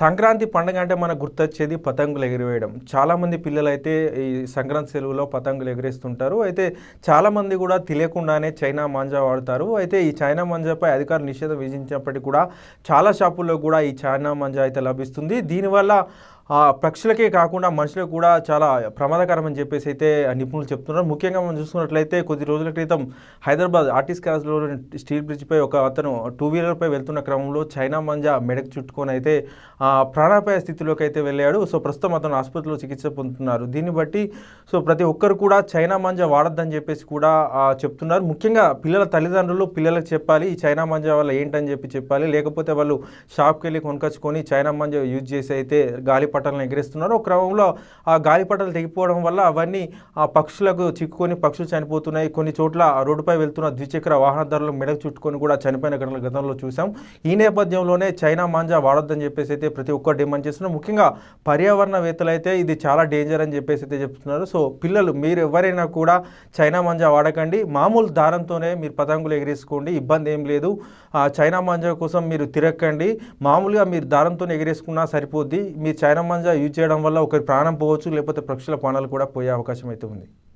సంక్రాంతి పండుగ అంటే మనకు గుర్తొచ్చేది పతంగులు ఎగిరివేయడం. చాలామంది పిల్లలు అయితే ఈ సంక్రాంతి సెలవులో పతంగులు ఎగిరేస్తుంటారు. అయితే చాలామంది కూడా తెలియకుండానే చైనా మాంజా వాడతారు. అయితే ఈ చైనా మాంజాపై అధికారులు నిషేధం విధించినప్పటికీ కూడా చాలా షాపుల్లో కూడా ఈ చైనా మాంజా అయితే లభిస్తుంది. దీనివల్ల పక్షులకే కాకుండా మనుషులకు కూడా చాలా ప్రమాదకరం అని చెప్పేసి అయితే నిపుణులు చెప్తున్నారు. ముఖ్యంగా మనం చూసుకున్నట్లయితే కొద్ది రోజుల క్రితం హైదరాబాద్ ఆర్టిస్ట్ క్రాస్లో స్టీల్ బ్రిడ్జ్పై ఒక అతను టూ వీలర్పై వెళ్తున్న క్రమంలో చైనా మంజా మెడకు చుట్టుకొని అయితే ఆ, ప్రాణాపాయ స్థితిలోకి అయితే వెళ్ళాడు. సో ప్రస్తుతం అతను ఆసుపత్రిలో చికిత్స పొందుతున్నారు. దీన్ని బట్టి సో ప్రతి ఒక్కరు కూడా చైనా మంజా వాడొద్దని చెప్పేసి కూడా చెప్తున్నారు. ముఖ్యంగా పిల్లల తల్లిదండ్రులు పిల్లలకు చెప్పాలి ఈ చైనా మంజా వల్ల ఏంటని చెప్పి చెప్పాలి. లేకపోతే వాళ్ళు షాప్కి వెళ్ళి కొనుకొచ్చుకొని చైనా మంజా యూజ్ చేసి అయితే గాలి గాలిపటాలను ఎగిరిస్తున్నారు. ఒక క్రమంలో ఆ గాలిపటాలు తెగిపోవడం వల్ల అవన్నీ ఆ పక్షులకు చిక్కుకొని పక్షులు చనిపోతున్నాయి. కొన్ని చోట్ల ఆ రోడ్డుపై వెళ్తున్న ద్విచక్ర వాహనదారులు మెడకు చుట్టుకొని కూడా చనిపోయిన ఘటనలు గతంలో చూసాం ఈ నేపథ్యంలోనే చైనా మాంజా వాడొద్దని చెప్పేసి అయితే ప్రతి ఒక్కరు డిమాండ్ చేస్తున్నారు. ముఖ్యంగా పర్యావరణవేత్తలు అయితే ఇది చాలా డేంజర్ అని చెప్పేసి అయితే చెప్తున్నారు. సో పిల్లలు మీరు ఎవరైనా కూడా చైనా మాంజా వాడకండి. మామూలు దారంతోనే మీరు పతంగులు ఎగిరేసుకోండి. ఇబ్బంది ఏం లేదు. ఆ చైనా మాంజా కోసం మీరు తిరక్కండి మామూలుగా మీరు దారంతో ఎగిరేసుకున్నా సరిపోద్ది. మీరు చైనా మంజా యూజ్ చేయడం వల్ల ఒకరి ప్రాణం పోవచ్చు లేకపోతే పక్షుల ప్రాణాలు కూడా పోయే అవకాశం అయితే ఉంది.